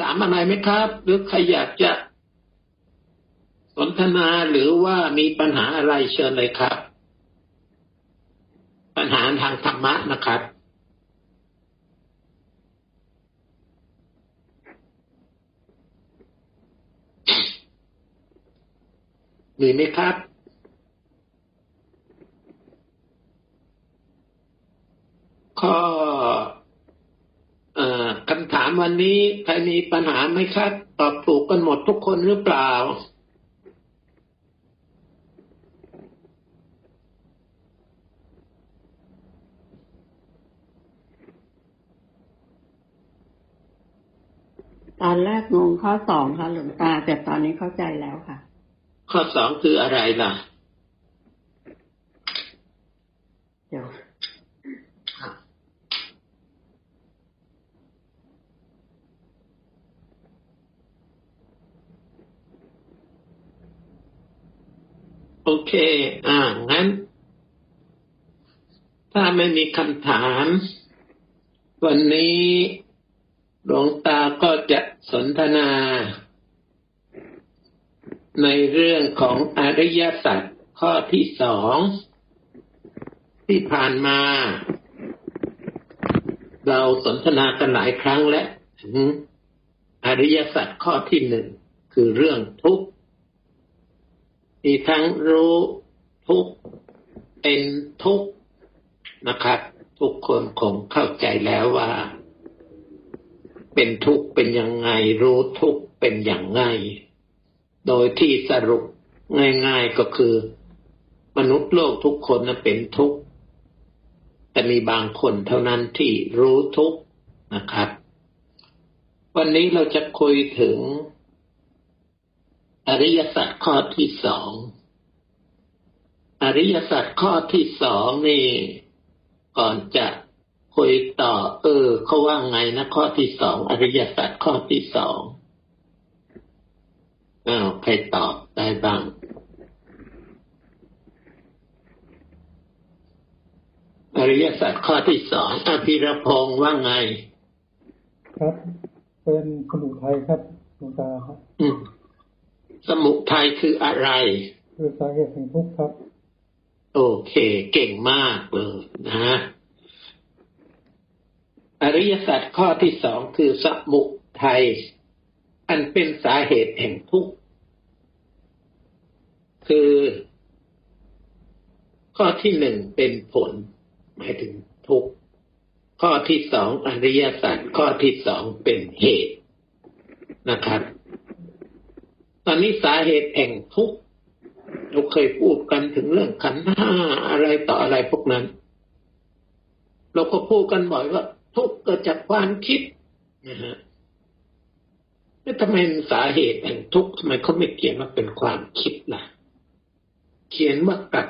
ถามอะไรไหมครับ หรือใครอยากจะสนทนาหรือว่ามีปัญหาอะไรเชิญเลยครับ ปัญหาทางธรรมะนะครับมีไหมครับ ข้อเอ่อ คำถามวันนี้ใครมีปัญหาไหมครับ ตอบถูกกันหมดทุกคนหรือเปล่า ตอนแรกงงข้อสองค่ะหลวงตา แต่ตอนนี้เข้าใจแล้วค่ะ ข้อสองคืออะไรล่ะ เดี๋ยว โอเค อ่า งั้น ถ้าไม่มีคำถาม วันนี้หลวงตาก็จะสนทนา ในเรื่องของอริยสัจข้อที่สองที่ผ่านมา เราสนทนากันหลายครั้งแล้วถึงอริยสัจข้อที่หนึ่งคือเรื่องทุกข์ มีทั้งรู้ทุกเป็นทุกนะครับ ทุกคนคงเข้าใจแล้วว่า เป็นทุกเป็นยังไง รู้ทุกเป็นอย่างไง โดยที่สรุปง่าย ๆก็คือ มนุษย์โลกทุกคนนั้นเป็นทุกข์แต่มีบางคนเท่านั้นที่รู้ทุกข์นะครับ วันนี้เราจะคุยถึง อริยสัจข้อที่สองอริยสัจข้อที่สองนี่ ก่อนจะคุยต่อ เออเขาว่าไงนะข้อที่สองอริยสัจข้อที่สองอ้าวใครตอบได้บ้างอริยสัจข้อที่สองอภิรพงษ์ว่าไง ครับ เป็นสมุทัยครับหลวงตาครับอืม สมุทัยคืออะไร คือสาเหตุแห่งทุกข์ครับ โอเค เก่งมากเลยนะอริยสัจข้อที่สองคือสมุทัยอันเป็นสาเหตุแห่งทุกข์คือ ข้อที่หนึ่งเป็นผล หมายถึงทุกข์ข้อที่สองอริยสัจข้อที่สองเป็นเหตุนะครับ ตอนนี้สาเหตุแห่งทุกข์เราเคยพูดกันถึงเรื่องขันธ์ห้าอะไรต่ออะไรพวกนั้น เราก็พูดกันบ่อยว่า ทุกข์เกิดจากความคิดนะฮะแล้วทำไมสาเหตุแห่งทุกข์ทำไมเขาไม่เขียนว่าเป็นความคิดล่ะ เขียนว่ากับ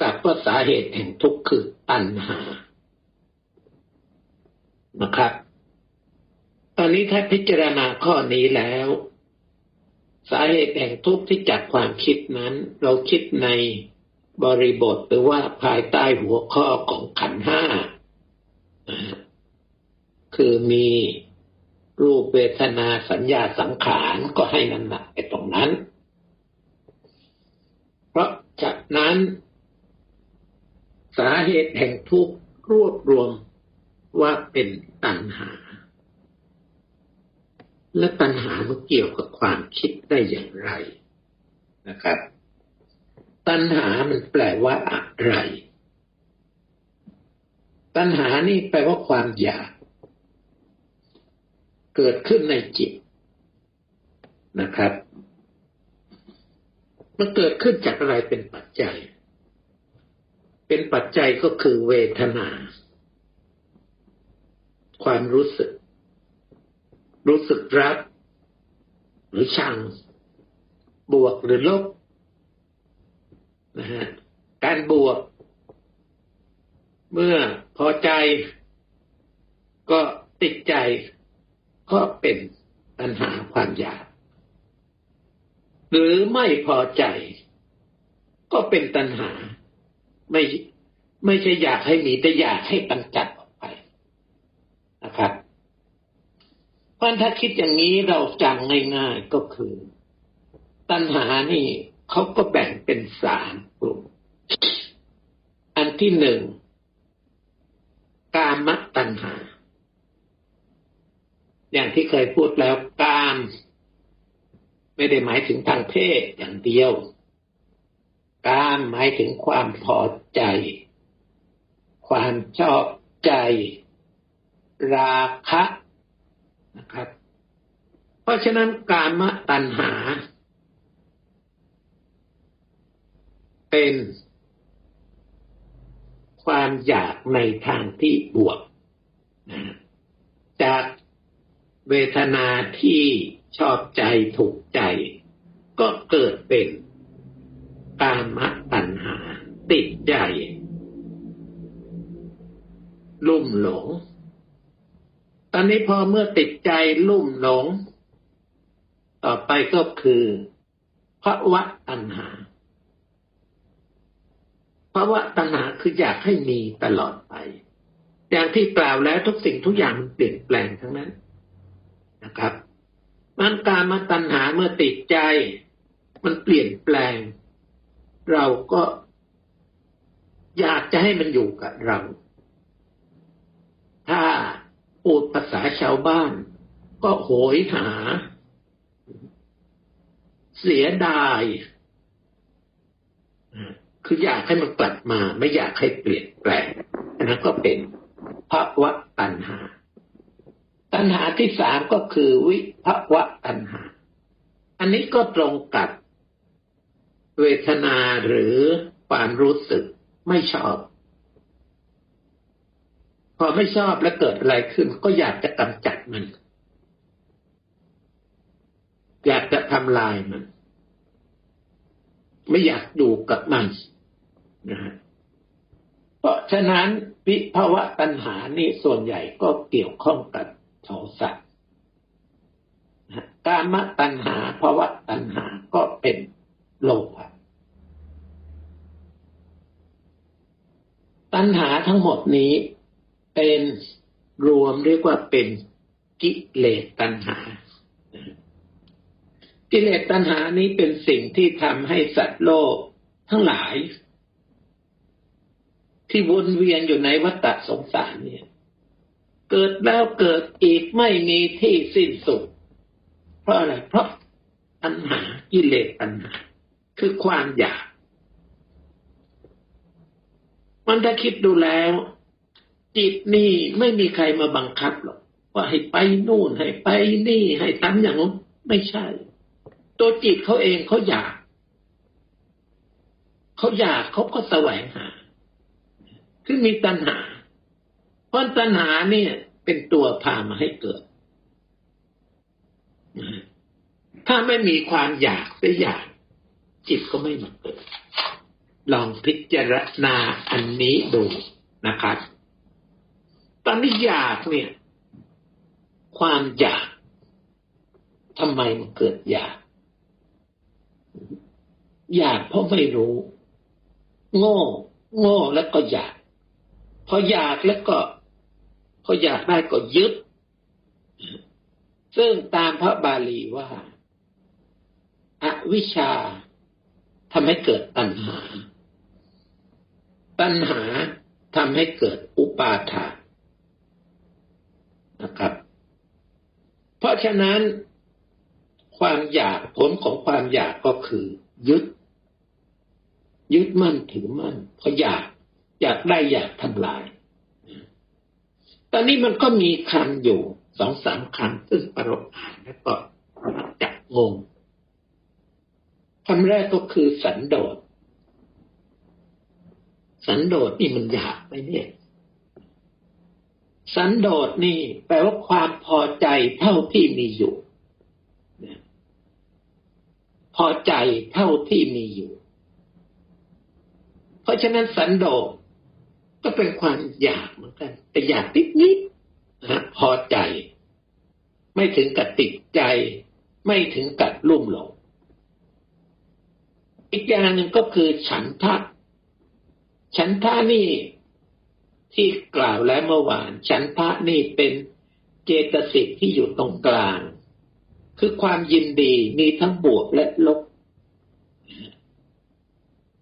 กับว่าสาเหตุแห่งทุกข์คือตัณหานะครับ ตอนนี้ถ้าพิจารณาข้อนี้แล้ว สาเหตุแห่งทุกข์ที่จากความคิดนั้น เราคิดในบริบทหรือว่าภายใต้หัวข้อของขันห้าคือมีรูปเวทนาสัญญาสังขารก็ให้น้ำหนักไปตรงนั้น เพราะจากนั้น สาเหตุแห่งทุกข์รวบรวมว่าเป็นตัณหา และตัณหามันเกี่ยวกับความคิดได้อย่างไรนะครับ ตัณหามันแปลว่าอะไร ตัณหานี่แปลว่าความอยาก เกิดขึ้นในจิตนะครับ มันเกิดขึ้นจากอะไรเป็นปัจจัย เป็นปัจจัยก็คือเวทนา ความรู้สึก รู้สึกรัก หรือชัง บวกหรือลบนะฮะการบวก เมื่อพอใจ ก็ติดใจ ก็เป็นปัญหาความอยาก หรือไม่พอใจ ก็เป็นตัณหา ไม่ไม่ใช่อยากให้มีแต่อยากให้กำจัดออกไปนะค รับพราะถ้าคิดอย่างนี้เราจำง่ายๆก็คือ ตัณหานี่เขาก็แบ่งเป็นสามกลุ่ม อันที่หนึ่งกามตัณหา อย่างที่เคยพูดแล้วกาม ไม่ได้หมายถึงทางเพศอย่างเดียว กามหมายถึงความพอใจ ความชอบใจ ราคะ นะครับ เพราะฉะนั้นกามตัณหา เป็นความอยากในทางที่บวกนะจากเวทนาที่ชอบใจถูกใจ ก็เกิดเป็นกามตัณหา ติดใจ ลุ่มหลง ตอนนี้พอเมื่อติดใจลุ่มหลง ต่อไปก็คือภาวะตัณหาภาวะตัณหาคืออยากให้มีตลอดไป อย่างที่กล่าวแล้วทุกสิ่งทุกอย่างมันเปลี่ยนแปลงทั้งนั้นนะครับ มันการมาตัณหาเมื่อติดใจ มันเปลี่ยนแปลง เราก็อยากจะให้มันอยู่กับเรา ถ้า พูดภาษาชาวบ้าน ก็โหยหา เสียดายคืออยากให้มันกลับมา ไม่อยากให้เปลี่ยนแปลงอันนั้นก็เป็นภาวะตัณหา ตัณหาที่สามก็คือวิภาวะตัณหา อันนี้ก็ตรงกับเวทนาหรือความรู้สึกไม่ชอบ อไม่ชอบแล้วเกิดอะไรขึ้น ก็อยากจะกำจัดมัน อยากจะทำลายมัน ไม่อยากอยู่กับมันนะฮะเพราะฉะนั้นวิภาวะตัณหานี่ส่วนใหญ่ก็เกี่ยวข้องกับโทสะกามตัณหาภาวะตัณหาก็เป็นโลภะตัณหาทั้งหมดนี้ เป็นรวมเรียกว่าเป็นกิเลสตัณหา กิเลสตัณหานี้เป็นสิ่งที่ทำให้สัตว์โลกทั้งหลาย ที่วนเวียนอยู่ในวัฏสงสารเนี่ย เกิดแล้วเกิดอีกไม่มีที่สิ้นสุด เพราะอะไรเพราะตัณหากิเลสตัณหา คือความอยาก มันถ้าคิดดูแล้ว จิตนี่ไม่มีใครมาบังคับหรอกว่าให้ไปนู่นให้ไปนี่ให้ทำอย่างนั้นไม่ใช่ ตัวจิตเขาเองเขาอยากเขาอยากเขาก็แสวงหา คือมีตัณหา เพราะตัณหาเนี่ย เป็นตัวพามาให้เกิด ถ้าไม่มีความอยากสักอยางจิตก็ไม่มาเกิด ลองพิจารณาอันนี้ดูนะครับ ตอนนี้อยากเนี่ย ความอยากทำไมมันเกิดอยาก อยากเพราะไม่รู้ โง่ โง่แล้วก็อยาก พออยากแล้วก็ พออยากได้ก็ยึด ซึ่งตามพระบาลีว่าอาวิชชาทำให้เกิดตัณหา ตัณหาทำให้เกิดอุปาทาน นะครับ เพราะฉะนั้นความอยากผลของความอยากก็คือ ยึด ยึดมั่นถือมั่นเพราะอยากอยากได้อยากทำลาย ตอนนี้มันก็มีคำอยู่สองสามคำซึ่งประรบอ่านแล้วก็จับงงคำแรกก็คือสันโดษ สันโดษนี่มันอยากไหมเนี่ย สันโดษนี่แปลว่าความพอใจเท่าที่มีอยู่พอใจเท่าที่มีอยู่ เพราะฉะนั้นสันโดษก็เป็นความอยากเหมือนกัน แต่อยากนิดนิดนะพอใจ ไม่ถึงกับติดใจ ไม่ถึงกับลุ่มหลงอีกอย่างหนึ่งก็คือฉันทะฉันทะนี่ ที่กล่าวแล้วเมื่อวาน ฉันทะนี่เป็นเจตสิกที่อยู่ตรงกลาง คือความยินดีมีทั้งบวกและลบ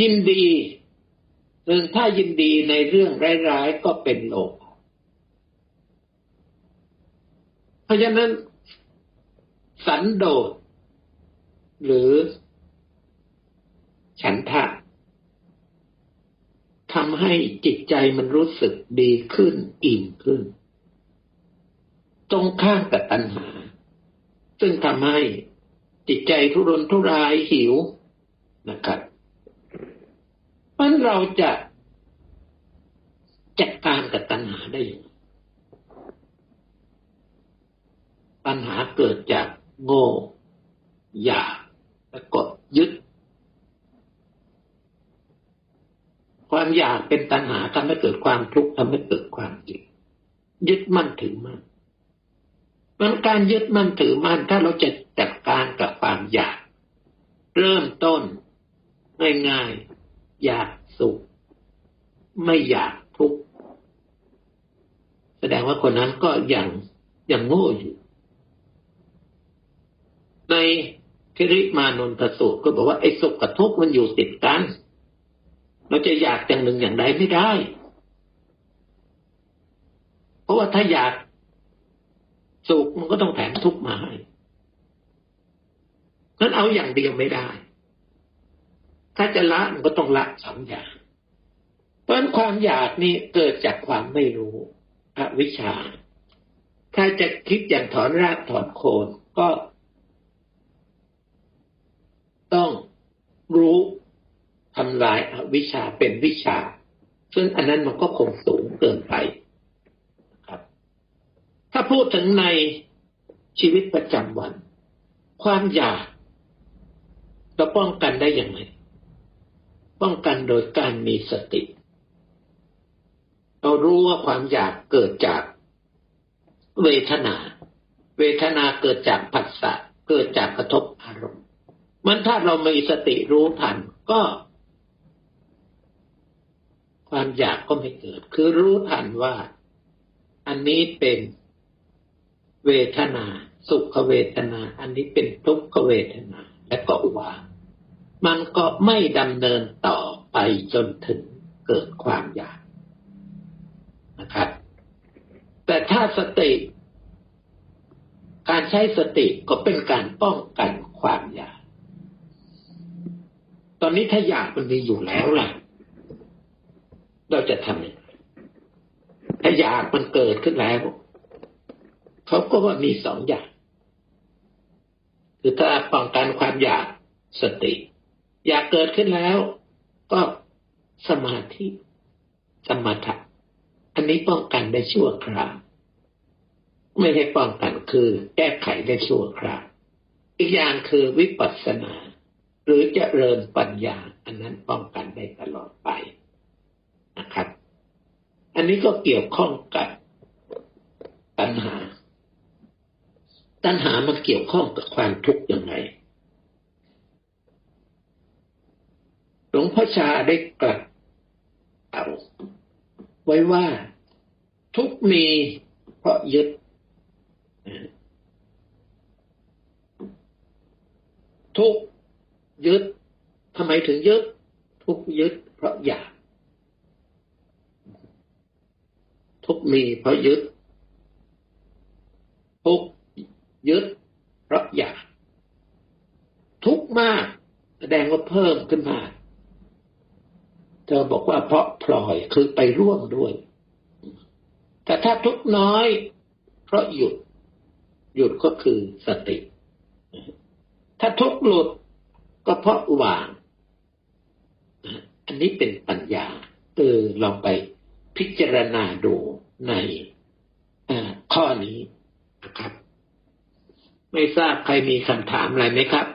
ยินดีหนึ่ถ้ายินดีในเรื่องร้ายๆก็เป็นโลภเพราะฉะนั้น สันโดษหรือ ฉันทะทำให้ จิตใจมันรู้สึกดีขึ้นอิ่มขึ้น ตรงข้ามกับตัณหา ซึ่งทำให้จิตใจทุรนทุรายหิวนะครับมันเราจะจัดการกับตัณหาได้อย่างไรปัญหาเกิดจากโง่ อยากและกดยึด ความอยากเป็นตัณหาทำให้เกิดความทุกข์ทำให้เกิดความยึดยึดมั่นถือมั่นมันการยึดมั่นถือมั่นถ้าเราจะจัดการกับความอยาก เริ่มต้นง่ายๆอยากสุข ไม่อยากทุกข์แสดงว่าคนนั้นก็ยังยังโง่อยู่ ในคิริมานนทสูตรก็บอกว่าไอ้สุขกับทุกข์มันอยู่ติดกัน เราจะอยากอย่างหนึ่งอย่างใดไม่ได้ เพราะว่าถ้าอยากสุขมันก็ต้องแถมทุกข์มาให้นั้นเอาอย่างเดียวไม่ได้ ถ้าจะละมันก็ต้องละสองอย่าง เพราะความอยากนี่เกิดจากความไม่รู้อวิชชา ถ้าจะคิดอย่างถอนรากถอนโคนก็ ต้องรู้ ทำลายอวิชชาเป็นวิชา ซึ่งอันนั้นมันก็คงสูงเกินไปครับ ถ้าพูดถึงในชีวิตประจำวัน ความอยาก เราป้องกันได้อย่างไร ป้องกันโดยการมีสติ เรารู้ว่าความอยากเกิดจากเวทนา เวทนาเกิดจากผัสสะเกิดจากกระทบอารมณ์มันถ้าเรามีสติรู้ทันก็ ความอยากก็ไม่เกิด คือรู้ทันว่า อันนี้เป็นเวทนา สุขเวทนา อันนี้เป็นทุกขเวทนา และก็วางมันก็ไม่ดำเนินต่อไปจนถึงเกิดความอยากนะครับ แต่ถ้าสติ การใช้สติก็เป็นการป้องกันความอยาก ตอนนี้ถ้าอยากมันมีอยู่แล้วล่ะ เราจะทำยังไงถ้าอยากมันเกิดขึ้นแล้วเขาก็ว่ามีสองอย่างคือถ้าป้องกันความอยากสติ อยากเกิดขึ้นแล้ว ก็สมาธิสมถะอันนี้ป้องกันได้ชั่วคราวไม่ได้ป้องกันคือแก้ไขได้ชั่วคราวอีกอย่างคือวิปัสสนา หรือจเจริญปัญญา อันนั้นป้องกันได้ตลอดไป นนี้ก็เกี่ยวข้องกับตัณหา ตัณหามันเกี่ยวข้องกับความทุกข์ยังไง หลวงพ่อชาได้กลับเอาไว้ว่าทุกมีเพราะยึด ทุกยึดทำไมถึงยึด ทุกยึดเพราะอยาก ทุกมีเพราะยึด ทุกยึดเพราะอยากทุกมากแสดงว่าเพิ่มขึ้นมา เธอบอกว่าเพราะพลอยคือไปร่วมด้วย แต่ถ้าทุกน้อย เพราะหยุด หยุดก็คือสติ ถ้าทุกหลุดก็เพราะวาง อันนี้เป็นปัญญาเออลองไป พิจารณาดูในข้อนี้นะครับ ไม่ทราบใครมีคำถามอะไรไหมครับ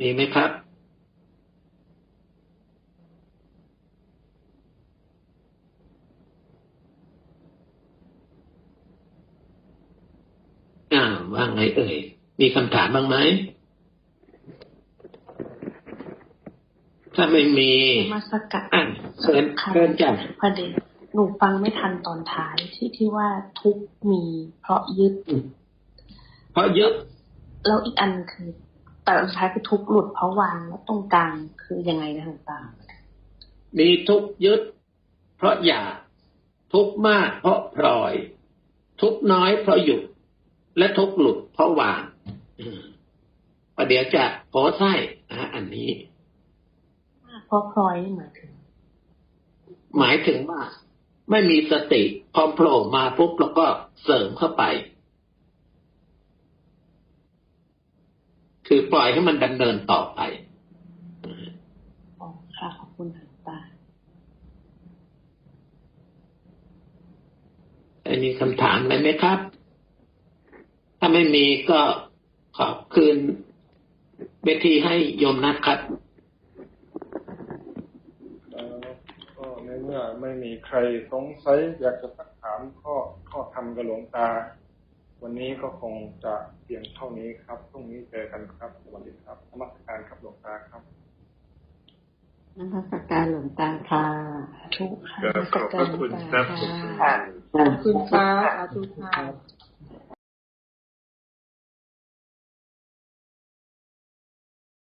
มีไหมครับ อ่าว่าไงเอ่ย มีคำถามบ้างไหม ถ้าไม่มีมาสกัดอะเชิญเชิญจ้ะพอดีหนูฟังไม่ทันตอนท้ายที่ที่ว่าทุกข์มี เพราะยึด เพราะยึด แล้วอีกอันคือแต่อันสุดท้ายคือทุกข์หลุดเพราะวางแล้วตรงกลางคือยังไงนะหลวงตา มีทุกข์ยึด เพราะอยากทุกข์มากเพราะปล่อย ทุกข์น้อยเพราะหยุด และทุกข์หลุดเพราะวางอืมประเดี๋ยวจะโพสต์ให้นะอันนี้เพราะพลอยนี่หมายถึง หมายถึงว่า ไม่มีสติพอโผล่มาปุ๊บแล้วก็เสริมเข้าไป คือปล่อยให้มันดำเนินต่อไปอ๋อค่ะขอบคุณค่ะหลวงตาอันนี้คำถามอะไรไหมครับ ถ้าไม่มีก็ขอคืนเวทีให้โยมนัดครับเอ่อก็ในเมื่อไม่มีใครสงสัยอยากจะสักถามข้อข้อธรรมกับหลวงตา วันนี้ก็คงจะเพียงเท่านี้ครับพรุ่งนี้เจอกันครับสวัสดีครับนมัสการครับหลวงตาครับนมัสการหลวงตาค่ะทุกข์ค่ะขอบพระคุณครับขอบคุณค่ะขอบคุณค่ะสาธุค่ะ